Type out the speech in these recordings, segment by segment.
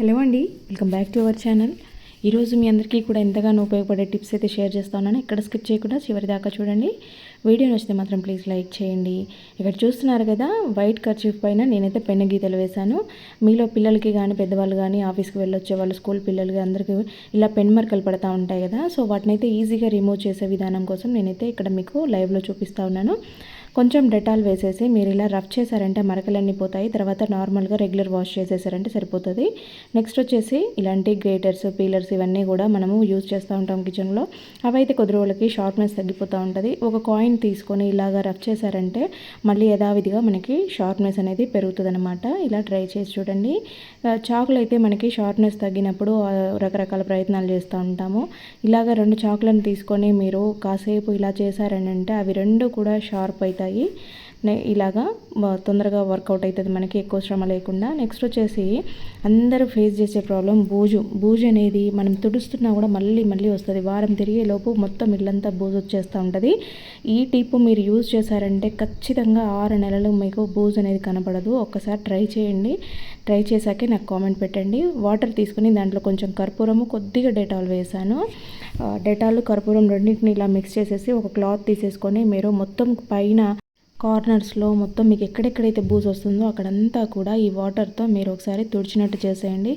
Hello అండి welcome back to our channel. ఈరోజు మీ అందరికీ కూడా ఎంతగానో ఉపయోగపడే టిప్స్ అయితే షేర్ చేస్తున్నాను ఇక్కడ స్కిప్ చేయకుండా చివరి దాకా చూడండి. వీడియో నచ్చితే మాత్రం ప్లీజ్ లైక్ చేయండి. ఇక్కడ చూస్తున్నారు కదా వైట్ కర్చీఫ్ పైన నేనైతే పెన్ను గీతలు వేశాను. మీలో పిల్లలకి కానీ పెద్దవాళ్ళు కానీ ఆఫీస్కి వెళ్ళొచ్చే వాళ్ళు స్కూల్ పిల్లలకి అందరికీ ఇలా పెన్ మార్కలు పడతా ఉంటాయి కదా. సో వాటిని అయితే ఈజీగా రిమూవ్ చేసే విధానం కోసం నేనైతే ఇక్కడ మీకు లైవ్లో చూపిస్తూ ఉన్నాను. కొంచెం డెటాల్ వేసేసి మీరు ఇలా రఫ్ చేశారంటే మరకలన్నీ పోతాయి. తర్వాత నార్మల్గా రెగ్యులర్ వాష్ చేసేసారంటే సరిపోతుంది. నెక్స్ట్ వచ్చేసి ఇలాంటి గ్రేటర్స్ పీలర్స్ ఇవన్నీ కూడా మనము యూజ్ చేస్తూ ఉంటాం కిచెన్లో. అవైతే కొద్ది రోజులకి షార్ప్నెస్ తగ్గిపోతూ ఉంటుంది. ఒక కాయిన్ తీసుకొని ఇలాగా రఫ్ చేశారంటే మళ్ళీ యథావిధిగా మనకి షార్ప్నెస్ అనేది పెరుగుతుందనమాట ఇలా ట్రై చేసి చూడండి. చాకులు అయితే మనకి షార్ప్నెస్ తగ్గినప్పుడు రకరకాల ప్రయత్నాలు చేస్తూ ఉంటాము. ఇలాగ రెండు చాకులను తీసుకొని మీరు కాసేపు ఇలా చేశారని అంటే అవి రెండు కూడా షార్ప్ అవుతాయి అవుతాయి ఇలాగా తొందరగా వర్కౌట్ అవుతుంది మనకి ఎక్కువ శ్రమ లేకుండా నెక్స్ట్ వచ్చేసి అందరూ ఫేస్ చేసే ప్రాబ్లం బూజు. బూజు అనేది మనం తుడుస్తున్నా కూడా మళ్ళీ మళ్ళీ వస్తుంది. వారం తిరిగే లోపు మొత్తం ఇల్లంతా బూజు వచ్చేస్తూ ఉంటుంది. ఈ టిప్ మీరు యూజ్ చేశారంటే ఖచ్చితంగా ఆరు నెలలు మీకు బూజు అనేది కనపడదు. ఒక్కసారి ట్రై చేయండి. ట్రై చేశాకే నాకు కామెంట్ పెట్టండి. వాటర్ తీసుకుని దాంట్లో కొంచెం కర్పూరము కొద్దిగా డెటాల్ వేసాను డెటాల్ కర్పూరం రెండింటిని ఇలా మిక్స్ చేసేసి ఒక క్లాత్ తీసేసుకొని మీరు మొత్తం పైన కార్నర్స్లో మొత్తం మీకు ఎక్కడెక్కడైతే బూజు వస్తుందో అక్కడంతా కూడా ఈ వాటర్తో మీరు ఒకసారి తుడిచినట్టు చేసేయండి.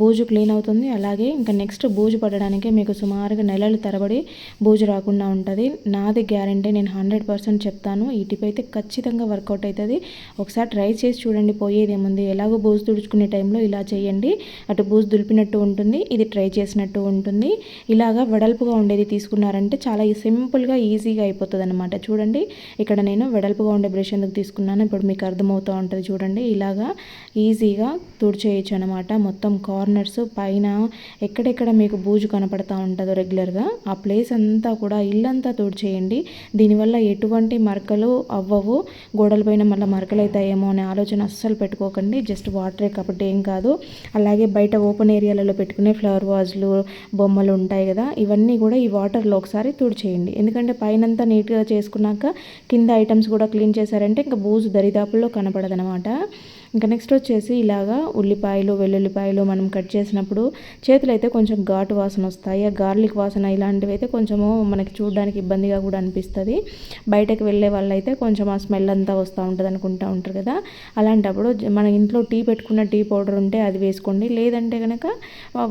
బూజు క్లీన్ అవుతుంది. అలాగే ఇంకా నెక్స్ట్ బూజు పడడానికి మీకు సుమారుగా నెలలు తరబడి బూజు రాకుండా ఉంటుంది. నాది గ్యారంటీ నేను హండ్రెడ్ పర్సెంట్ చెప్తాను. ఈ టిప్ అయితే ఖచ్చితంగా వర్కౌట్ అవుతుంది. ఒకసారి ట్రై చేసి చూడండి పోయేది ఏముంది? ఎలాగో బూజు తుడుచుకునే టైంలో ఇలా చేయండి. అటు బూజు దులిపినట్టు ఉంటుంది ఇది ట్రై చేసినట్టు ఉంటుంది. ఇలాగా వెడల్పుగా ఉండేది తీసుకున్నారంటే చాలా సింపుల్గా ఈజీగా అయిపోతుంది అనమాట చూడండి ఇక్కడ నేను వెడల్పుగా ఎక్కువగా ఉండే బ్రష్ ఎందుకు తీసుకున్నాను ఇప్పుడు మీకు అర్థమవుతూ ఉంటుంది చూడండి. ఇలాగా ఈజీగా తుడిచేయచ్చు అనమాట మొత్తం కార్నర్స్ పైన ఎక్కడెక్కడ మీకు బూజు కనపడతా ఉంటుందో రెగ్యులర్గా ఆ ప్లేస్ అంతా కూడా ఇల్లంతా తుడిచేయండి. దీనివల్ల ఎటువంటి మరకలు అవ్వవు. గోడలపైన మళ్ళీ మరకలు అవుతాయేమో అనే ఆలోచన అస్సలు పెట్టుకోకండి. జస్ట్ వాటరే కాబట్టి ఏం కాదు. అలాగే బయట ఓపెన్ ఏరియాలలో పెట్టుకునే ఫ్లవర్ వాజ్లు బొమ్మలు ఉంటాయి కదా ఇవన్నీ కూడా ఈ వాటర్లో ఒకసారి తుడిచేయండి. ఎందుకంటే పైనంతా నీట్గా చేసుకున్నాక కింద ఐటమ్స్ కూడా క్లీన్ చేశారంటే ఇంకా బూజు దరిదాపుల్లో కనపడదనమాట. ఇంకా నెక్స్ట్ వచ్చేసి ఇలాగా ఉల్లిపాయలు వెల్లుల్లిపాయలు మనం కట్ చేసినప్పుడు చేతులు అయితే కొంచెం ఘాటు వాసన వస్తాయి. ఆ గార్లిక్ వాసన ఇలాంటివి అయితే కొంచెము మనకి చూడడానికి ఇబ్బందిగా కూడా అనిపిస్తుంది. బయటకు వెళ్ళే వాళ్ళైతే కొంచెం ఆ స్మెల్ అంతా వస్తూ ఉంటుంది అనుకుంటూ ఉంటారు కదా. అలాంటప్పుడు మన ఇంట్లో టీ పెట్టుకున్న టీ పౌడర్ ఉంటే అది వేసుకోండి. లేదంటే కనుక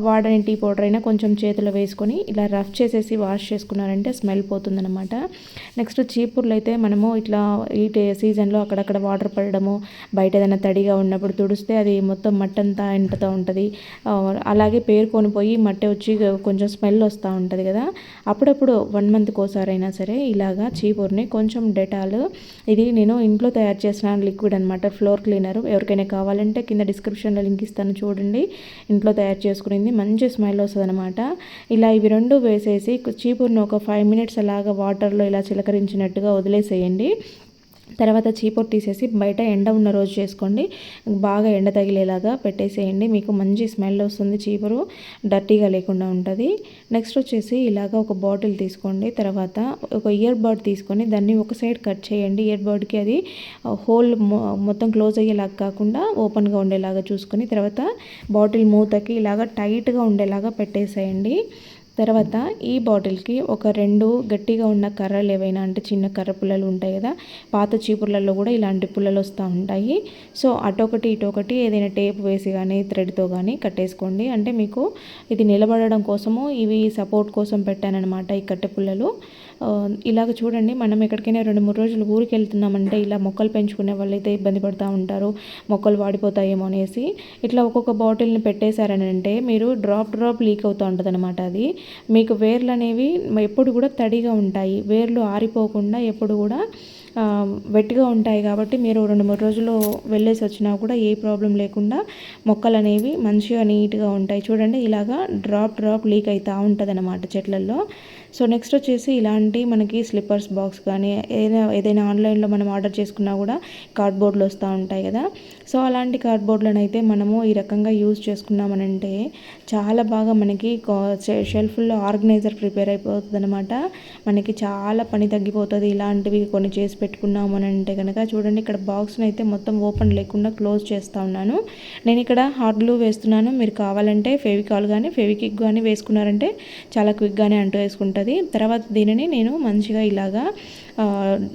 వాడని టీ పౌడర్ అయినా కొంచెం చేతిలో వేసుకొని ఇలా రఫ్ చేసేసి వాష్ చేసుకున్నారంటే స్మెల్ పోతుందన్నమాట. నెక్స్ట్ చీపుర్లు అయితే మనము ఇట్లా ఈ సీజన్లో అక్కడక్కడ వాటర్ పడడము బయట ఏదైనా తడిగా తడిగా ఉన్నప్పుడు తుడిస్తే అది మొత్తం మట్టి అంతా ఎంటుతూ ఉంటుంది. అలాగే పేరుకొని పోయి మట్టి వచ్చి కొంచెం స్మెల్ వస్తూ ఉంటుంది కదా. అప్పుడప్పుడు వన్ మంత్కి ఒకసారైనా సరే ఇలాగా చీపుర్ని కొంచెం డెటాల్ ఇది నేను ఇంట్లో తయారు చేసిన లిక్విడ్ అనమాట ఫ్లోర్ క్లీనర్. ఎవరికైనా కావాలంటే కింద డిస్క్రిప్షన్లో లింక్ ఇస్తాను చూడండి. ఇంట్లో తయారు చేసుకునేది మంచి స్మెల్ వస్తుంది అనమాట ఇలా ఇవి రెండు వేసేసి చీపుర్ని ఒక ఫైవ్ మినిట్స్ అలాగా వాటర్లో ఇలా చిలకరించినట్టుగా వదిలేసేయండి. తర్వాత చీపొట్టు తీసేసి బయట ఎండ ఉన్న రోజు చేసుకోండి. బాగా ఎండ తగిలేలాగా పెట్టేసేయండి. మీకు మంచి స్మెల్ వస్తుంది. చీపురు డర్టీగా లేకుండా ఉంటుంది. నెక్స్ట్ వచ్చేసి ఇలాగ ఒక బాటిల్ తీసుకోండి. తర్వాత ఒక ఇయర్ బర్డ్ తీసుకొని దాన్ని ఒక సైడ్ కట్ చేయండి. ఇయర్ బర్డ్కి అది హోల్ మొత్తం క్లోజ్ అయ్యేలాగా కాకుండా ఓపెన్గా ఉండేలాగా చూసుకొని తర్వాత బాటిల్ మూతకి ఇలాగ టైట్గా ఉండేలాగా పెట్టేసేయండి. తర్వాత ఈ బాటిల్కి ఒక రెండు గట్టిగా ఉన్న కర్రలు ఏవైనా అంటే చిన్న కర్ర పుల్లలు ఉంటాయి కదా పాత చీపుర్లలో కూడా ఇలాంటి పుల్లలు వస్తూ ఉంటాయి. సో అటొకటి ఇటొకటి ఏదైనా టేప్ వేసి కానీ థ్రెడ్తో కానీ కట్టేసుకోండి. అంటే మీకు ఇది నిలబడడం కోసము ఇవి సపోర్ట్ కోసం పెట్టానన్నమాట ఈ కట్టె పుల్లలు. ఇలాగ చూడండి మనం ఎక్కడికైనా రెండు మూడు రోజులు ఊరికి వెళ్తున్నామంటే ఇలా మొక్కలు పెంచుకునే వాళ్ళైతే ఇబ్బంది పడుతూ ఉంటారు మొక్కలు వాడిపోతాయేమో అనేసి. ఇట్లా ఒక్కొక్క బాటిల్ని పెట్టేశారనంటే మీరు డ్రాప్ డ్రాప్ లీక్ అవుతూ ఉంటుంది అనమాట అది. మీకు వేర్లు అనేవి ఎప్పుడు కూడా తడిగా ఉంటాయి వేర్లు ఆరిపోకుండా ఎప్పుడు కూడా వెట్టిగా ఉంటాయి కాబట్టి మీరు రెండు మూడు రోజులు వెళ్ళేసి వచ్చినా కూడా ఏ ప్రాబ్లం లేకుండా మొక్కలు అనేవి మంచిగా నీట్గా ఉంటాయి. చూడండి ఇలాగా డ్రాప్ డ్రాప్ లీక్ అవుతూ ఉంటుంది అన్నమాట చెట్లల్లో. సో నెక్స్ట్ వచ్చేసి ఇలాంటి మనకి స్లిప్పర్స్ బాక్స్ కానీ ఏదైనా ఏదైనా ఆన్లైన్లో మనం ఆర్డర్ చేసుకున్నా కూడా కార్డ్బోర్డ్లు వస్తూ ఉంటాయి కదా. సో అలాంటి కార్డ్బోర్డ్లను అయితే మనము ఈ రకంగా యూజ్ చేసుకున్నామనంటే చాలా బాగా మనకి షెల్ఫ్లో ఆర్గనైజర్ ప్రిపేర్ అయిపోతుంది అనమాట మనకి చాలా పని తగ్గిపోతుంది. ఇలాంటివి కొన్ని చేసి పెట్టుకున్నాము అని అంటే కనుక చూడండి ఇక్కడ బాక్స్ని అయితే మొత్తం ఓపెన్ లేకుండా క్లోజ్ చేస్తూ ఉన్నాను. నేను ఇక్కడ హార్డ్ గ్లూ వేస్తున్నాను. మీరు కావాలంటే ఫెవికాల్ కానీ ఫెవికిక్ కానీ వేసుకున్నారంటే చాలా క్విక్గానే అంటూ వేసుకుంటుంది. తర్వాత దీనిని నేను మంచిగా ఇలాగా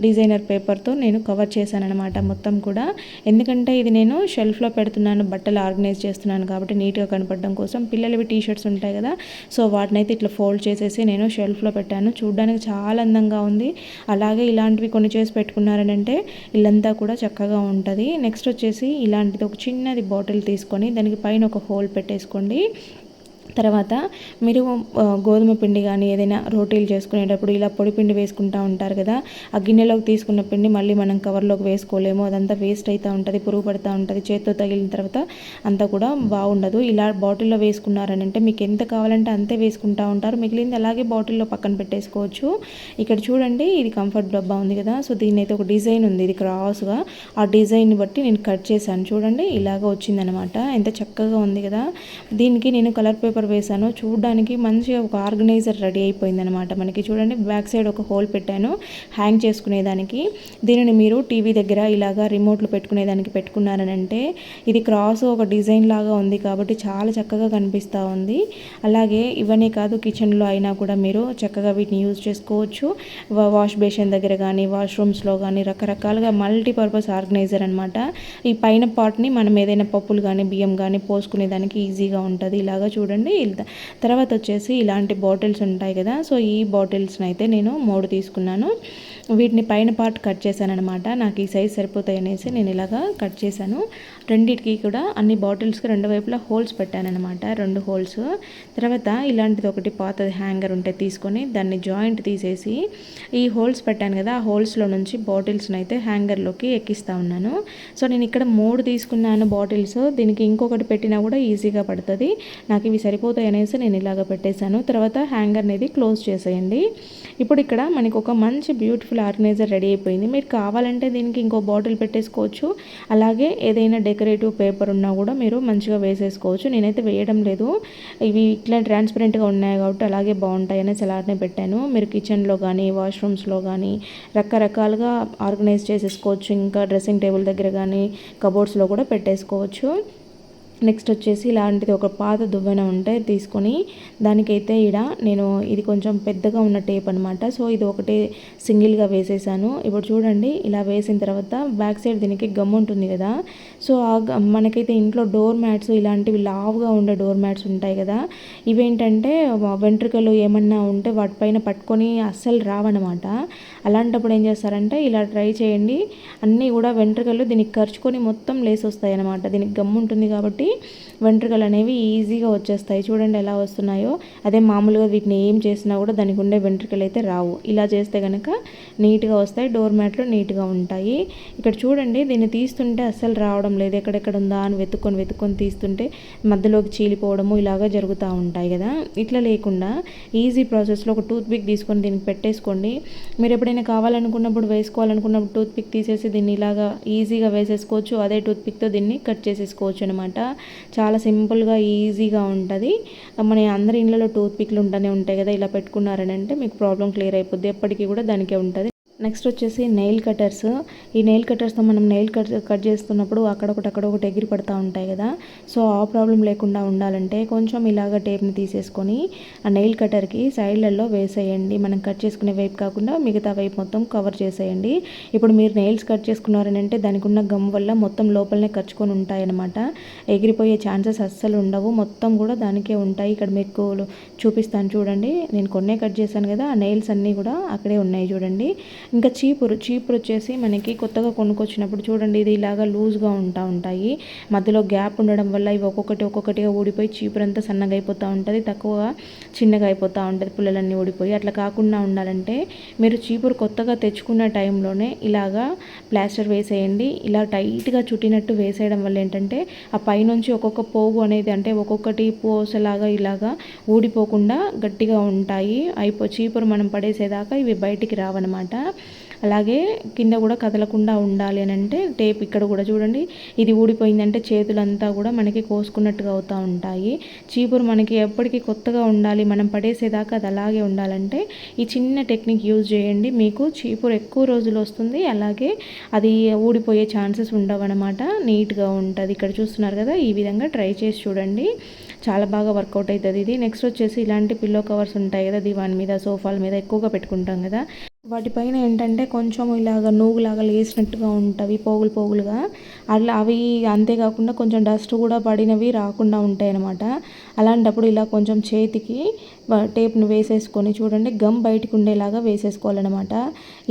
డిజైనర్ పేపర్తో నేను కవర్ చేశాను అనమాట మొత్తం కూడా. ఎందుకంటే ఇది నేను షెల్ఫ్లో పెడుతున్నాను బట్టలు ఆర్గనైజ్ చేస్తున్నాను కాబట్టి నీట్గా కనపడడం కోసం. పిల్లలవి టీ షర్ట్స్ ఉంటాయి కదా సో వాటిని అయితే ఇట్లా ఫోల్డ్ చేసేసి నేను షెల్ఫ్లో పెట్టాను. చూడడానికి చాలా అందంగా ఉంది. అలాగే ఇలాంటివి కొన్ని చేసి పెట్టుకున్నారని అంటే ఇల్లంతా కూడా చక్కగా ఉంటుంది. నెక్స్ట్ వచ్చేసి ఇలాంటిది ఒక చిన్నది బాటిల్ తీసుకొని దానికి పైన ఒక హోల్ పెట్టేసుకోండి. తర్వాత మీరు గోధుమ పిండి కానీ ఏదైనా రోటీలు చేసుకునేటప్పుడు ఇలా పొడి పిండి వేసుకుంటూ ఉంటారు కదా ఆ గిన్నెలోకి తీసుకున్న పిండి మళ్ళీ మనం కవర్లోకి వేసుకోలేము అదంతా వేస్ట్ అవుతూ ఉంటుంది పురుగు పడుతూ ఉంటుంది చేతితో తగిలిన తర్వాత అంతా కూడా బాగుండదు. ఇలా బాటిల్లో వేసుకున్నారని అంటే మీకు ఎంత కావాలంటే అంతే వేసుకుంటూ ఉంటారు. మిగిలింది అలాగే బాటిల్లో పక్కన పెట్టేసుకోవచ్చు. ఇక్కడ చూడండి ఇది కంఫర్ట్ డబ్బా ఉంది కదా సో దీని అయితే ఒక డిజైన్ ఉంది ఇది క్రాస్గా. ఆ డిజైన్ బట్టి నేను కట్ చేశాను. చూడండి ఇలాగ వచ్చిందనమాట. ఎంత చక్కగా ఉంది కదా. దీనికి నేను కలర్ పేపర్ పేపర్ వేసాను చూడడానికి మంచిగా ఒక ఆర్గనైజర్ రెడీ అయిపోయింది అనమాట మనకి. చూడండి బ్యాక్ సైడ్ ఒక హోల్ పెట్టాను హ్యాంగ్ చేసుకునేదానికి. దీనిని మీరు టీవీ దగ్గర ఇలాగా రిమోట్లు పెట్టుకునేదానికి పెట్టుకున్నారనంటే ఇది క్రాస్ ఒక డిజైన్ లాగా ఉంది కాబట్టి చాలా చక్కగా కనిపిస్తూ ఉంది. అలాగే ఇవన్నీ కాదు కిచెన్లో అయినా కూడా మీరు చక్కగా వీటిని యూజ్ చేసుకోవచ్చు. వాష్ బేసిన్ దగ్గర కానీ వాష్రూమ్స్లో కానీ రకరకాలుగా మల్టీపర్పస్ ఆర్గనైజర్ అనమాట. ఈ పైన పార్ట్ని మనం ఏదైనా పప్పులు కానీ బియ్యం కానీ పోసుకునేదానికి ఈజీగా ఉంటుంది. ఇలాగా చూడండి తర్వాత వచ్చేసి ఇలాంటి బాటిల్స్ ఉంటాయి కదా సో ఈ బాటిల్స్ని అయితే నేను మూడు తీసుకున్నాను. వీటిని పైన పార్ట్ కట్ చేశాను అనమాట నాకు ఈ సైజ్ సరిపోతాయి అనేసి నేను ఇలాగా కట్ చేశాను. రెండింటికి కూడా అన్ని బాటిల్స్కి రెండు వైపులా హోల్స్ పెట్టాను అనమాట రెండు హోల్స్ తర్వాత ఇలాంటిది ఒకటి పాతది హ్యాంగర్ ఉంటే తీసుకొని దాన్ని జాయింట్ తీసేసి ఈ హోల్స్ పెట్టాను కదా ఆ హోల్స్లో నుంచి బాటిల్స్ని అయితే హ్యాంగర్లోకి ఎక్కిస్తూ ఉన్నాను. సో నేను ఇక్కడ మూడు తీసుకున్నాను బాటిల్స్ దీనికి ఇంకొకటి పెట్టినా కూడా ఈజీగా పడుతుంది. నాకు ఇవి సరిపోతాయి అనేసి నేను ఇలాగ పెట్టేశాను. తర్వాత హ్యాంగర్ అనేది క్లోజ్ చేసేయండి. ఇప్పుడు ఇక్కడ మనకు ఒక మంచి బ్యూటిఫుల్ ఆర్గనైజర్ రెడీ అయిపోయింది. మీరు కావాలంటే దీనికి ఇంకో బాటిల్ పెట్టేసుకోవచ్చు. అలాగే ఏదైనా డెకరేటివ్ పేపర్ ఉన్నా కూడా మీరు మంచిగా వేసేసుకోవచ్చు. నేనైతే వేయడం లేదు. ఇవి ఇట్లా ట్రాన్స్పరెంట్గా ఉన్నాయి కాబట్టి అలాగే బాగుంటాయి అనేసి అలానే పెట్టాను. మీరు కిచెన్లో కానీ వాష్రూమ్స్లో కానీ రకరకాలుగా ఆర్గనైజ్ చేసేసుకోవచ్చు. ఇంకా డ్రెస్సింగ్ టేబుల్ దగ్గర కానీ కబోర్డ్స్లో కూడా పెట్టేసుకోవచ్చు. నెక్స్ట్ వచ్చేసి ఇలాంటిది ఒక పాత దువ్వెన ఉంటే తీసుకొని దానికైతే ఇడ నేను ఇది కొంచెం పెద్దగా ఉన్న టేప్ అనమాట సో ఇది ఒకటి సింగిల్గా వేసేసాను. ఇప్పుడు చూడండి ఇలా వేసిన తర్వాత బ్యాక్ సైడ్ దీనికి గమ్ ఉంటుంది కదా సో మనకైతే ఇంట్లో డోర్ మ్యాట్స్ ఇలాంటివి లావుగా ఉండే డోర్ మ్యాట్స్ ఉంటాయి కదా ఇవేంటంటే వెంట్రుకలు ఏమన్నా ఉంటే వాటిపైన పట్టుకొని అస్సలు రావన్నమాట అలాంటప్పుడు ఏం చేస్తారంటే ఇలా ట్రై చేయండి అన్నీ కూడా వెంట్రుకలు దీనికి ఖర్చుకొని మొత్తం లేసి వస్తాయి అనమాట దీనికి గమ్ ఉంటుంది కాబట్టి వెంట్రుకలు అనేవి ఈజీగా వచ్చేస్తాయి. చూడండి ఎలా వస్తున్నాయో. అదే మామూలుగా వీటిని ఏం చేసినా కూడా దానికి ఉండే వెంట్రుకలు అయితే రావు. ఇలా చేస్తే కనుక నీట్గా వస్తాయి డోర్ మ్యాట్లు నీట్గా ఉంటాయి. ఇక్కడ చూడండి దీన్ని తీస్తుంటే అస్సలు రావడం లేదు. ఎక్కడెక్కడ ఉందా అని వెతుక్కొని వెతుక్కొని తీస్తుంటే మధ్యలోకి చీలిపోవడము ఇలాగా జరుగుతూ ఉంటాయి కదా. ఇట్లా లేకుండా ఈజీ ప్రాసెస్లో ఒక టూత్ పిక్ తీసుకొని దీనికి పెట్టేసుకోండి. మీరు ఎప్పుడైనా కావాలనుకున్నప్పుడు వేసుకోవాలనుకున్నప్పుడు టూత్ పిక్ తీసేసి దీన్ని ఇలాగా ఈజీగా వేసేసుకోవచ్చు. అదే టూత్ పిక్తో దీన్ని కట్ చేసేసుకోవచ్చు అనమాట చాలా సింపుల్గా ఈజీగా ఉంటుంది. మన అందరి ఇళ్ళలో టూత్ పిక్లు ఉంటూనే ఉంటాయి కదా. ఇలా పెట్టుకున్నారని అంటే మీకు ప్రాబ్లం క్లియర్ అయిపోద్ది. ఎప్పటికీ కూడా దానికే ఉంటుంది. నెక్స్ట్ వచ్చేసి నెయిల్ కటర్స్ ఈ నెయిల్ కటర్స్తో మనం నెయిల్ కట్ కట్ చేస్తున్నప్పుడు అక్కడొకటి అక్కడ ఒకటి ఎగిరి పడుతూ ఉంటాయి కదా. సో ఆ ప్రాబ్లం లేకుండా ఉండాలంటే కొంచెం ఇలాగ టేప్ని తీసేసుకొని ఆ నెయిల్ కటర్కి సైడ్లలో వేసేయండి. మనం కట్ చేసుకునే వైపు కాకుండా మిగతా వైపు మొత్తం కవర్ చేసేయండి. ఇప్పుడు మీరు నెయిల్స్ కట్ చేసుకున్నారని అంటే దానికి ఉన్న గమ్ వల్ల మొత్తం లోపలనే ఖర్చుకొని ఉంటాయన్నమాట. ఎగిరిపోయే ఛాన్సెస్ అస్సలు ఉండవు. మొత్తం కూడా దానికే ఉంటాయి. ఇక్కడ మీకు చూపిస్తాను చూడండి. నేను కొన్నే కట్ చేశాను కదా. ఆ నెయిల్స్ అన్నీ కూడా అక్కడే ఉన్నాయి చూడండి. ఇంకా చీపురు చీపురు వచ్చేసి మనకి కొత్తగా కొనుక్కొచ్చినప్పుడు చూడండి ఇది ఇలాగా లూజ్గా ఉంటా ఉంటాయి. మధ్యలో గ్యాప్ ఉండడం వల్ల ఇవి ఒక్కొక్కటి ఒక్కొక్కటిగా ఊడిపోయి చీపురు అంతా సన్నగా అయిపోతూ ఉంటుంది తక్కువగా చిన్నగా అయిపోతూ ఉంటుంది పుల్లలన్నీ ఊడిపోయి. అట్లా కాకుండా ఉండాలంటే మీరు చీపురు కొత్తగా తెచ్చుకున్న టైంలోనే ఇలాగా ప్లాస్టర్ వేసేయండి. ఇలా టైట్గా చుట్టినట్టు వేసేయడం వల్ల ఏంటంటే ఆ పైనుంచి ఒక్కొక్క పోగు అనేది అంటే ఒక్కొక్కటి పోసలాగా ఇలాగా ఊడిపోకుండా గట్టిగా ఉంటాయి. అయిపో చీపురు మనం పడేసేదాకా ఇవి బయటికి రావన్నమాట అలాగే కింద కూడా కదలకుండా ఉండాలి అని అంటే టేప్ ఇక్కడ కూడా చూడండి. ఇది ఊడిపోయిందంటే చేతులంతా కూడా మనకి కోసుకున్నట్టుగా అవుతూ ఉంటాయి. చీపురు మనకి ఎప్పటికీ కొత్తగా ఉండాలి. మనం పడేసేదాకా అది అలాగే ఉండాలంటే ఈ చిన్న టెక్నిక్ యూజ్ చేయండి. మీకు చీపురు ఎక్కువ రోజులు వస్తుంది. అలాగే అది ఊడిపోయే ఛాన్సెస్ ఉండవు అనమాట నీట్గా ఉంటుంది. ఇక్కడ చూస్తున్నారు కదా ఈ విధంగా ట్రై చేసి చూడండి. చాలా బాగా వర్కౌట్ అవుతుంది ఇది. నెక్స్ట్ వచ్చేసి ఇలాంటి పిల్లో కవర్స్ ఉంటాయి కదా దివాన్ మీద సోఫాల మీద ఎక్కువగా పెట్టుకుంటాం కదా. వాటిపైన ఏంటంటే కొంచెం ఇలాగ నూగులాగా లేసినట్టుగా ఉంటవి పోగులు పోగులుగా. అట్లా అవి అంతేకాకుండా కొంచెం డస్ట్ కూడా పడినవి రాకుండా ఉంటాయి అన్నమాట అలాంటప్పుడు ఇలా కొంచెం చేతికి టేప్ను వేసేసుకొని చూడండి గమ్ బయటకు ఉండేలాగా వేసేసుకోవాలన్నమాట.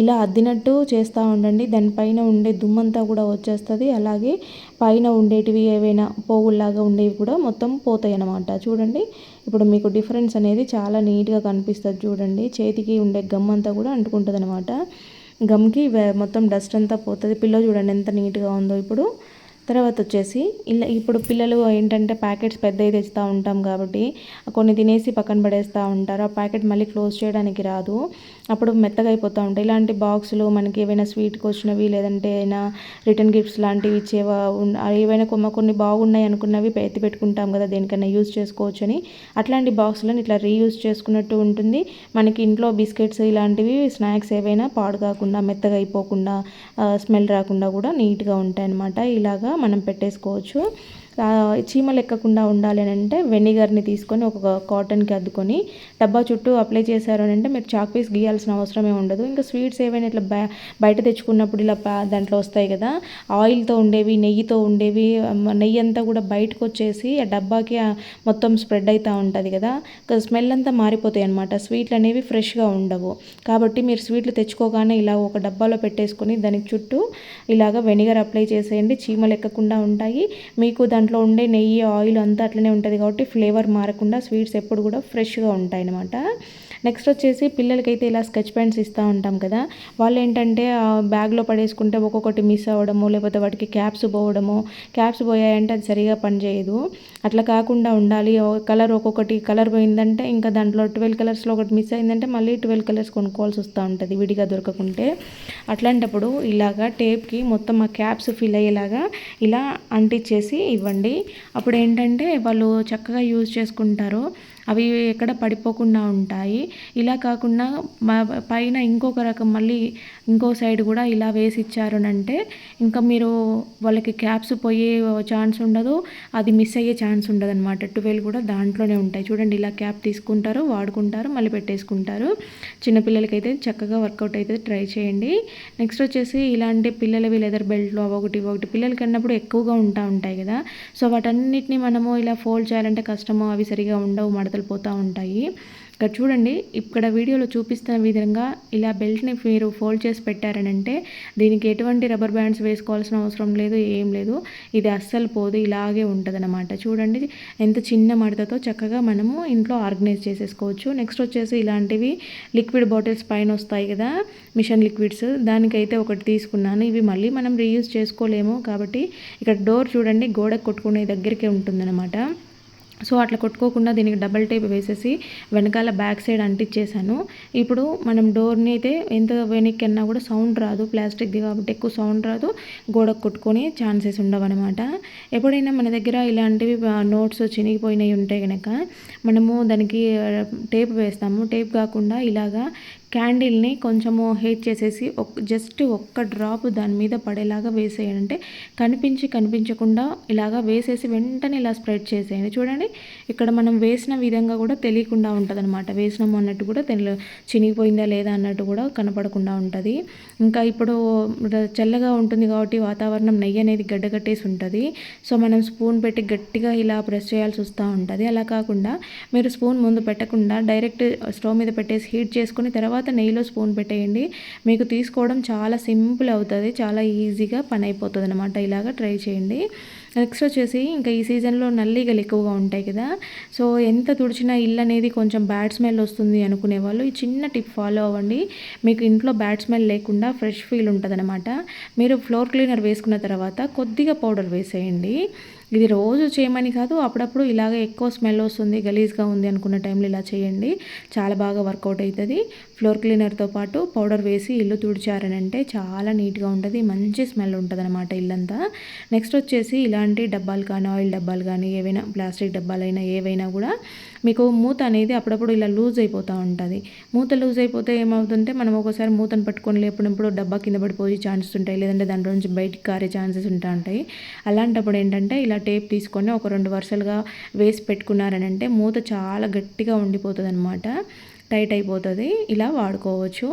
ఇలా అద్దినట్టు చేస్తూ ఉండండి. దానిపైన ఉండే దుమ్మంతా కూడా వచ్చేస్తుంది. అలాగే పైన ఉండేటివి ఏవైనా పోగుల్లాగా ఉండేవి కూడా మొత్తం పోతాయి అన్నమాట చూడండి ఇప్పుడు మీకు డిఫరెన్స్ అనేది చాలా నీట్గా కనిపిస్తుంది చూడండి. చేతికి ఉండే గమ్ అంతా కూడా అంటుకుంటుంది అనమాట గమ్కి మొత్తం డస్ట్ అంతా పోతుంది. పిల్ల చూడండి ఎంత నీట్గా ఉందో ఇప్పుడు. తర్వాత వచ్చేసి ఇలా ఇప్పుడు పిల్లలు ఏంటంటే ప్యాకెట్స్ పెద్దవి తెస్తూ ఉంటాం కాబట్టి కొన్ని తినేసి పక్కన పడేస్తూ ఉంటారు. ఆ ప్యాకెట్ మళ్ళీ క్లోజ్ చేయడానికి రాదు. అప్పుడు మెత్తగా అయిపోతూ ఉంటాయి. ఇలాంటి బాక్సులు మనకి ఏవైనా స్వీట్కి వచ్చినవి లేదంటే ఏమైనా రిటర్న్ గిఫ్ట్స్ లాంటివి ఇచ్చేవా ఏవైనా కొమ్మ కొన్ని బాగున్నాయి అనుకున్నవి ఎత్తి పెట్టుకుంటాం కదా దేనికైనా యూజ్ చేసుకోవచ్చు అని అట్లాంటి బాక్సులను ఇట్లా రీయూజ్ చేసుకున్నట్టు ఉంటుంది. మనకి ఇంట్లో బిస్కెట్స్ ఇలాంటివి స్నాక్స్ ఏవైనా పాడు కాకుండా మెత్తగా అయిపోకుండా స్మెల్ రాకుండా కూడా నీట్గా ఉంటాయి అన్నమాట ఇలాగా మనం పెట్టేసుకోవచ్చు. చీమలు ఎక్కకుండా ఉండాలి అని అంటే వెనిగర్ని తీసుకొని ఒక కాటన్కి అద్దుకొని డబ్బా చుట్టూ అప్లై చేశారు అని అంటే మీరు చాక్ పీస్ గీయాల్సిన అవసరమే ఉండదు. ఇంకా స్వీట్స్ ఏవైనా ఇట్లా బయట తెచ్చుకున్నప్పుడు ఇలా దాంట్లో వస్తాయి కదా ఆయిల్తో ఉండేవి నెయ్యితో ఉండేవి నెయ్యి అంతా కూడా బయటకు వచ్చేసి ఆ డబ్బాకి మొత్తం స్ప్రెడ్ అవుతూ ఉంటుంది కదా స్మెల్ అంతా మారిపోతాయి అనమాట స్వీట్లు అనేవి ఫ్రెష్గా ఉండవు. కాబట్టి మీరు స్వీట్లు తెచ్చుకోగానే ఇలా ఒక డబ్బాలో పెట్టేసుకొని దానికి చుట్టూ ఇలాగ వెనిగర్ అప్లై చేసేయండి. చీమలు ఎక్కకుండా ఉంటాయి. మీకు దాని దాంట్లో ఉండే నెయ్యి ఆయిల్ అంతా అట్లనే ఉంటుంది కాబట్టి ఫ్లేవర్ మారకుండా స్వీట్స్ ఎప్పుడు కూడా ఫ్రెష్గా ఉంటాయి అన్నమాట నెక్స్ట్ వచ్చేసి పిల్లలకైతే ఇలా స్కెచ్ పెన్స్ ఇస్తూ ఉంటాం కదా. వాళ్ళు ఏంటంటే బ్యాగ్లో పడేసుకుంటే ఒక్కొక్కటి మిస్ అవ్వడము లేకపోతే వాటికి క్యాప్స్ పోవడము క్యాప్స్ పోయాయంటే అది సరిగా పనిచేయదు అట్లా కాకుండా ఉండాలి. కలర్ ఒక్కొక్కటి కలర్ పోయిందంటే ఇంకా దాంట్లో ట్వెల్వ్ కలర్స్లో ఒకటి మిస్ అయిందంటే మళ్ళీ ట్వెల్వ్ కలర్స్ కొనుక్కోవాల్సి వస్తూ ఉంటుంది విడిగా దొరకకుంటే. అట్లాంటప్పుడు ఇలాగా టేప్కి మొత్తం ఆ క్యాప్స్ ఫిల్ అయ్యేలాగా ఇలా అంటించేసి ఇవ్వండి. అప్పుడు ఏంటంటే వాళ్ళు చక్కగా యూజ్ చేసుకుంటారు. అవి ఎక్కడ పడిపోకుండా ఉంటాయి. ఇలా కాకుండా పైన ఇంకొక రకం మళ్ళీ ఇంకో సైడ్ కూడా ఇలా వేసి ఇచ్చారనంటే ఇంకా మీరు వాళ్ళకి క్యాప్స్ పోయే ఛాన్స్ ఉండదు అది మిస్ అయ్యే ఛాన్స్ ఉండదు అనమాట ట్వెల్వ్ కూడా దాంట్లోనే ఉంటాయి. చూడండి ఇలా క్యాప్ తీసుకుంటారు వాడుకుంటారు మళ్ళీ పెట్టేసుకుంటారు. చిన్నపిల్లలకైతే చక్కగా వర్కౌట్ అయితే ట్రై చేయండి. నెక్స్ట్ వచ్చేసి ఇలాంటి పిల్లలవి లెదర్ బెల్ట్లు ఒకటి ఒకటి పిల్లలకి అన్నప్పుడు ఎక్కువగా ఉంటా ఉంటాయి కదా. సో వాటన్నిటిని మనము ఇలా ఫోల్డ్ చేయాలంటే కష్టము అవి సరిగా ఉండవు మడతలు పోతూ ఉంటాయి. ఇక్కడ చూడండి ఇక్కడ వీడియోలో చూపిస్తున్న విధంగా ఇలా బెల్ట్ని మీరు ఫోల్డ్ చేసి పెట్టారనంటే దీనికి ఎటువంటి రబ్బర్ బ్యాండ్స్ వేసుకోవాల్సిన అవసరం లేదు ఏం లేదు. ఇది అస్సలు పోదు ఇలాగే ఉంటుంది చూడండి ఎంత చిన్న మడతతో చక్కగా మనము ఇంట్లో ఆర్గనైజ్ చేసేసుకోవచ్చు. నెక్స్ట్ వచ్చేసి ఇలాంటివి లిక్విడ్ బాటిల్స్ పైన వస్తాయి కదా మిషన్ లిక్విడ్స్. దానికైతే ఒకటి తీసుకున్నాను. ఇవి మళ్ళీ మనం రీయూజ్ చేసుకోలేము కాబట్టి ఇక్కడ డోర్ చూడండి గోడ కొట్టుకునే దగ్గరికే ఉంటుందన్నమాట. సో అట్లా కొట్టుకోకుండా దీనికి డబల్ టేప్ వేసేసి వెనకాల బ్యాక్ సైడ్ అంటించేసాను ఇప్పుడు మనం డోర్ని అయితే ఎంత వెనక్కి అన్నా కూడా సౌండ్ రాదు ప్లాస్టిక్ది కాబట్టి ఎక్కువ సౌండ్ రాదు గోడకు కొట్టుకొని ఛాన్సెస్ ఉండవు అనమాట ఎప్పుడైనా మన దగ్గర ఇలాంటివి నోట్స్ చినిగిపోయినవి ఉంటే కనుక మనము దానికి టేప్ వేస్తాము. టేప్ కాకుండా ఇలాగా క్యాండిల్ని కొంచెము హీట్ చేసేసి ఒక జస్ట్ ఒక్క డ్రాప్ దాని మీద పడేలాగా వేసేయండి. అంటే కనిపించి కనిపించకుండా ఇలాగా వేసేసి వెంటనే ఇలా స్ప్రెడ్ చేసేయండి. చూడండి ఇక్కడ మనం వేసిన విధంగా కూడా తెలియకుండా ఉంటుంది అనమాట వేసినాము అన్నట్టు కూడా తెలి చినిగిపోయిందా లేదా అన్నట్టు కూడా కనపడకుండా ఉంటుంది. ఇంకా ఇప్పుడు చల్లగా ఉంటుంది కాబట్టి వాతావరణం నెయ్యి అనేది గడ్డగట్టేసి ఉంటుంది. సో మనం స్పూన్ పెట్టి గట్టిగా ఇలా ప్రెస్ చేయాల్సి వస్తూ ఉంటుంది. అలా కాకుండా మీరు స్పూన్ ముందు పెట్టకుండా డైరెక్ట్ స్టవ్ మీద పెట్టేసి హీట్ చేసుకుని తర్వాత తర్వాత నెయ్యిలో స్పూన్ పెట్టేయండి. మీకు తీసుకోవడం చాలా సింపుల్ అవుతుంది చాలా ఈజీగా పని అయిపోతుంది అనమాట ఇలాగ ట్రై చేయండి. నెక్స్ట్ వచ్చేసి ఇంకా ఈ సీజన్లో నల్లిగలు ఎక్కువగా ఉంటాయి కదా. సో ఎంత తుడిచినా ఇల్లు అనేది కొంచెం బ్యాడ్ స్మెల్ వస్తుంది అనుకునే వాళ్ళు ఈ చిన్న టిప్ ఫాలో అవ్వండి. మీకు ఇంట్లో బ్యాడ్ స్మెల్ లేకుండా ఫ్రెష్ ఫీల్ ఉంటుంది మీరు ఫ్లోర్ క్లీనర్ వేసుకున్న తర్వాత కొద్దిగా పౌడర్ వేసేయండి. ఇది రోజు చేయమని కాదు అప్పుడప్పుడు ఇలాగ ఎక్కువ స్మెల్ వస్తుంది గలీజ్గా ఉంది అనుకున్న టైంలో ఇలా చేయండి. చాలా బాగా వర్కౌట్ అవుతుంది ఫ్లోర్ క్లీనర్తో పాటు పౌడర్ వేసి ఇల్లు తుడిచారని అంటే చాలా నీట్గా ఉంటుంది మంచి స్మెల్ ఉంటుంది అనమాట ఇల్లంతా. నెక్స్ట్ వచ్చేసి ఇలాంటి డబ్బాలు కానీ ఆయిల్ డబ్బాలు కానీ ఏవైనా ప్లాస్టిక్ డబ్బాలైనా ఏవైనా కూడా మీకు మూత అనేది అప్పుడప్పుడు ఇలా లూజ్ అయిపోతూ ఉంటుంది. మూత లూజ్ అయిపోతే ఏమవుతుంటే మనం ఒకసారి మూతను పట్టుకొని లేపినప్పుడు డబ్బా కింద పడిపోయే ఛాన్సెస్ ఉంటాయి లేదంటే దాంట్లో నుంచి బయటికి కారే ఛాన్సెస్ ఉంటా ఉంటాయి. అలాంటప్పుడు ఏంటంటే ఇలా టేప్ తీసుకొని ఒక రెండు వరుసలుగా వేసి పెట్టుకున్నారనంటే మూత చాలా గట్టిగా ఉండిపోతుంది అనమాట టైట్ అయిపోతుంది ఇలా వాడుకోవచ్చు.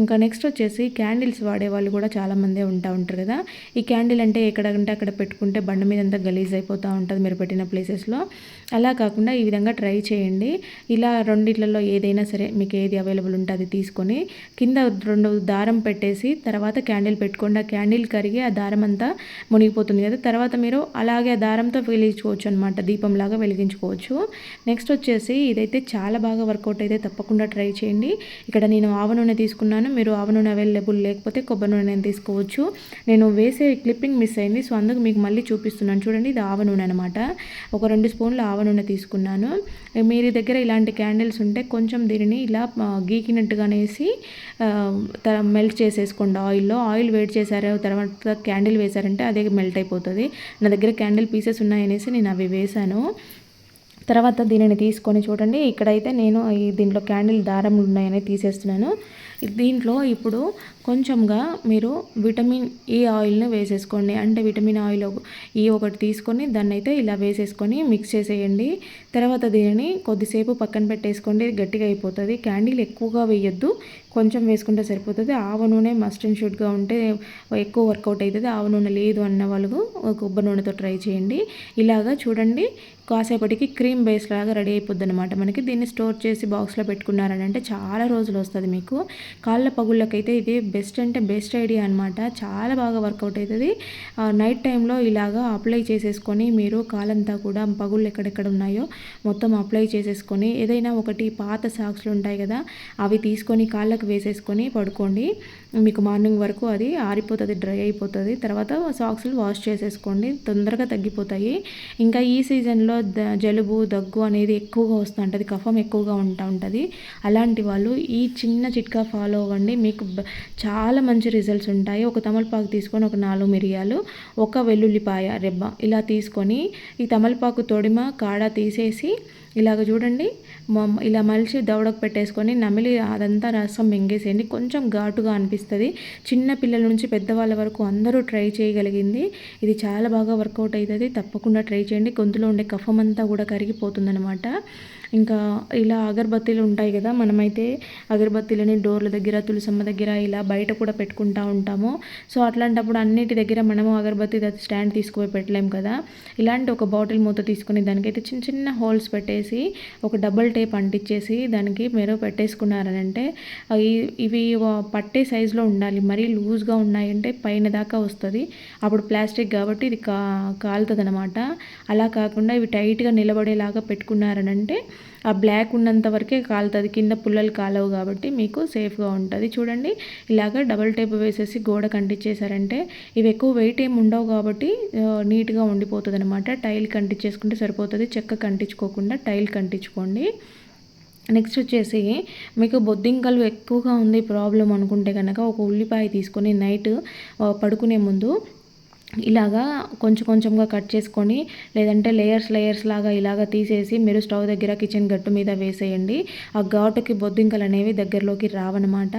ఇంకా నెక్స్ట్ వచ్చేసి క్యాండిల్స్ వాడే వాళ్ళు కూడా చాలామందే ఉంటా ఉంటారు కదా. ఈ క్యాండిల్ అంటే ఎక్కడంటే అక్కడ పెట్టుకుంటే బండ మీద అంతా గలీజ్ అయిపోతూ ఉంటుంది మీరు పెట్టిన ప్లేసెస్లో అలా కాకుండా ఈ విధంగా ట్రై చేయండి. ఇలా రెండిట్లలో ఏదైనా సరే మీకు ఏది అవైలబుల్ ఉంటే అది తీసుకొని కింద రెండు దారం పెట్టేసి తర్వాత క్యాండిల్ పెట్టుకోండి. ఆ క్యాండిల్ కరిగి ఆ దారం అంతా మునిగిపోతుంది కదా. తర్వాత మీరు అలాగే ఆ దారంతో వెలిగించుకోవచ్చు అనమాట దీపంలాగా వెలిగించుకోవచ్చు. నెక్స్ట్ వచ్చేసి ఇదైతే చాలా బాగా వర్కౌట్ అయితే తప్పకుండా ట్రై చేయండి. ఇక్కడ నేను ఆవ నూనె తీసుకున్నాను. మీరు ఆవ నూనె అవైలబుల్ లేకపోతే కొబ్బరి నూనె తీసుకోవచ్చు. నేను వేసే క్లిప్పింగ్ మిస్ అయింది. సో అందుకు మీకు మళ్ళీ చూపిస్తున్నాను. చూడండి ఇది ఆవ నూనె అనమాట ఒక రెండు స్పూన్లు ఆవ నూనె తీసుకున్నాను. మీరు దగ్గర ఇలాంటి క్యాండిల్స్ ఉంటే కొంచెం దీనిని ఇలా గీకినట్టుగానేసి మెల్ట్ చేసేసుకోండి. ఆయిల్లో ఆయిల్ వేడి చేశారు తర్వాత క్యాండిల్ వేశారంటే అదే మెల్ట్ అయిపోతుంది. నా దగ్గర క్యాండిల్ పీసెస్ ఉన్నాయనేసి నేను అవి వేశాను. తర్వాత దీనిని తీసుకొని చూడండి. ఇక్కడైతే నేను ఈ దీంట్లో క్యాండిల్ దారం ఉన్నాయని తీసేస్తున్నాను. దీంట్లో ఇప్పుడు కొంచెంగా మీరు విటమిన్ ఈ ఆయిల్ని వేసేసుకోండి. అంటే విటమిన్ ఆయిల్ ఈ ఒకటి తీసుకొని దాన్ని అయితే ఇలా వేసేసుకొని మిక్స్ చేసేయండి. తర్వాత దీనిని కొద్దిసేపు పక్కన పెట్టేసుకోండి. గట్టిగా అయిపోతుంది. క్యాండిల్ ఎక్కువగా వేయొద్దు. కొంచెం వేసుకుంటే సరిపోతుంది. ఆవ నూనె మస్ట్ అండ్ షుడ్గా ఉంటే ఎక్కువ వర్కౌట్ అవుతుంది ఆవ నూనె లేదు అన్న వాళ్ళు కొబ్బరి నూనెతో ట్రై చేయండి. ఇలాగా చూడండి. కాసేపటికి క్రీమ్ బేస్ లాగా రెడీ అయిపోద్ది అనమాట మనకి. దీన్ని స్టోర్ చేసి బాక్స్లో పెట్టుకున్నారని అంటే చాలా రోజులు వస్తుంది మీకు. కాళ్ళ పగుళ్ళకైతే ఇది బెస్ట్ అంటే బెస్ట్ ఐడియా అనమాట చాలా బాగా వర్కౌట్ అవుతుంది. నైట్ టైంలో ఇలాగా అప్లై చేసేసుకొని మీరు కాలంతా కూడా పగుళ్ళు ఎక్కడెక్కడ ఉన్నాయో మొత్తం అప్లై చేసేసుకొని ఏదైనా ఒకటి పాత సాక్స్లు ఉంటాయి కదా అవి తీసుకొని కాళ్ళకు వేసేసుకొని పడుకోండి. మీకు మార్నింగ్ వరకు అది ఆరిపోతుంది డ్రై అయిపోతుంది. తర్వాత సాక్స్లు వాష్ చేసేసుకోండి. తొందరగా తగ్గిపోతాయి. ఇంకా ఈ సీజన్లో జలుబు దగ్గు అనేది ఎక్కువగా వస్తుంటుంది. కఫం ఎక్కువగా ఉంటా ఉంటుంది. అలాంటి వాళ్ళు ఈ చిన్న చిట్కా ఫాలో అవ్వండి. మీకు చాలా మంచి రిజల్ట్స్ ఉంటాయి. ఒక తమలపాకు తీసుకొని ఒక నాలుగు మిరియాలు ఒక వెల్లుల్లిపాయ రెబ్బ ఇలా తీసుకొని ఈ తమలపాకు తొడిమ కాడ తీసేసి ఇలాగ చూడండి. ఇలా మలిచి దవడకు పెట్టేసుకొని నమిలి అదంతా రసం మింగేసేయండి. కొంచెం ఘాటుగా అనిపిస్తుంది. చిన్న పిల్లల నుంచి పెద్దవాళ్ళ వరకు అందరూ ట్రై చేయగలిగింది. ఇది చాలా బాగా వర్కౌట్ అవుతుంది తప్పకుండా ట్రై చేయండి. గొంతులో ఉండే కఫం అంతా కూడా కరిగిపోతుందనమాట ఇంకా ఇలా అగరబత్తీలు ఉంటాయి కదా మనమైతే అగరబత్తీలని డోర్ల దగ్గర తులసమ్మ దగ్గర ఇలా బయట కూడా పెట్టుకుంటూ ఉంటాము. సో అట్లాంటప్పుడు అన్నిటి దగ్గర మనము అగరబత్తి స్టాండ్ తీసుకుపోయి పెట్టలేము కదా. ఇలాంటి ఒక బాటిల్ మూత తీసుకుని దానికైతే చిన్న చిన్న హోల్స్ పెట్టేసి ఒక డబల్ టేప్ అంటించేసి దానికి మీరు పెట్టేసుకున్నారనంటే ఇవి పట్టే సైజులో ఉండాలి. మరీ లూజ్గా ఉన్నాయంటే పైన దాకా వస్తుంది. అప్పుడు ప్లాస్టిక్ కాబట్టి ఇది కా కాలుతుంది అనమాట అలా కాకుండా ఇవి టైట్గా నిలబడేలాగా పెట్టుకున్నారనంటే ఆ బ్లాక్ ఉన్నంత వరకే కాలుతుంది. కింద పుల్లలు కాలవు కాబట్టి మీకు సేఫ్గా ఉంటుంది. చూడండి ఇలాగ డబల్ టేప్ వేసేసి గోడ కంటించేశారంటే ఇవి ఎక్కువ వెయిట్ ఏమి ఉండవు కాబట్టి నీట్గా ఉండిపోతుంది అనమాట టైల్ కంటించేసుకుంటే సరిపోతుంది. చెక్క కంటించుకోకుండా టైల్ కంటించుకోండి నెక్స్ట్ వచ్చేసి మీకు బొద్దింకలు ఎక్కువగా ఉంది ప్రాబ్లం అనుకుంటే కనుక ఒక ఉల్లిపాయ తీసుకొని నైట్ పడుకునే ముందు ఇలాగా కొంచెం కొంచెంగా కట్ చేసుకొని లేదంటే లేయర్స్ లేయర్స్ లాగా ఇలాగా తీసేసి మీరు స్టవ్ దగ్గర కిచెన్ గట్టు మీద వేసేయండి. ఆ ఘాటుకి బొద్దింకలు అనేవి దగ్గరలోకి రావన్నమాట.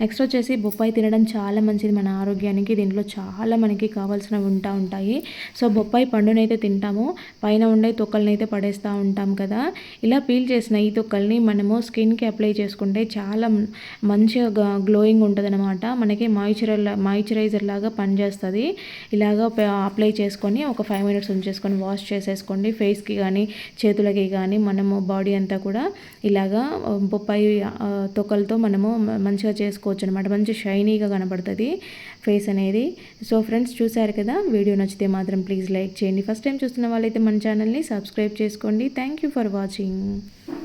నెక్స్ట్ వచ్చేసి బొప్పాయి తినడం చాలా మంచిది మన ఆరోగ్యానికి. దీంట్లో చాలా మనకి కావాల్సినవి ఉంటా ఉంటాయి. సో బొప్పాయి పండునైతే తింటాము. పైన ఉండే తొక్కలనైతే పడేస్తూ ఉంటాం కదా. ఇలా పీల్ చేసిన ఈ తొక్కల్ని మనము స్కిన్కి అప్లై చేసుకుంటే చాలా మంచిగా గ్లోయింగ్ ఉంటుంది మనకి మాయిశ్చరై మాయిశ్చరైజర్ లాగా పనిచేస్తుంది. ఇలా ఇలాగ అప్లై చేసుకొని ఒక ఫైవ్ మినిట్స్ ఉంచేసుకొని వాష్ చేసేసుకోండి. ఫేస్కి కానీ చేతులకి కానీ మనము బాడీ అంతా కూడా ఇలాగా బొప్పాయి తొక్కలతో మనము మంచిగా చేసుకోవచ్చు అనమాట మంచి షైనీగా కనబడుతుంది ఫేస్ అనేది. సో ఫ్రెండ్స్ చూశారు కదా? వీడియో నచ్చితే మాత్రం ప్లీజ్ లైక్ చేయండి. ఫస్ట్ టైం చూస్తున్న వాళ్ళైతే మన ఛానల్ని సబ్స్క్రైబ్ చేసుకోండి. Thank you for watching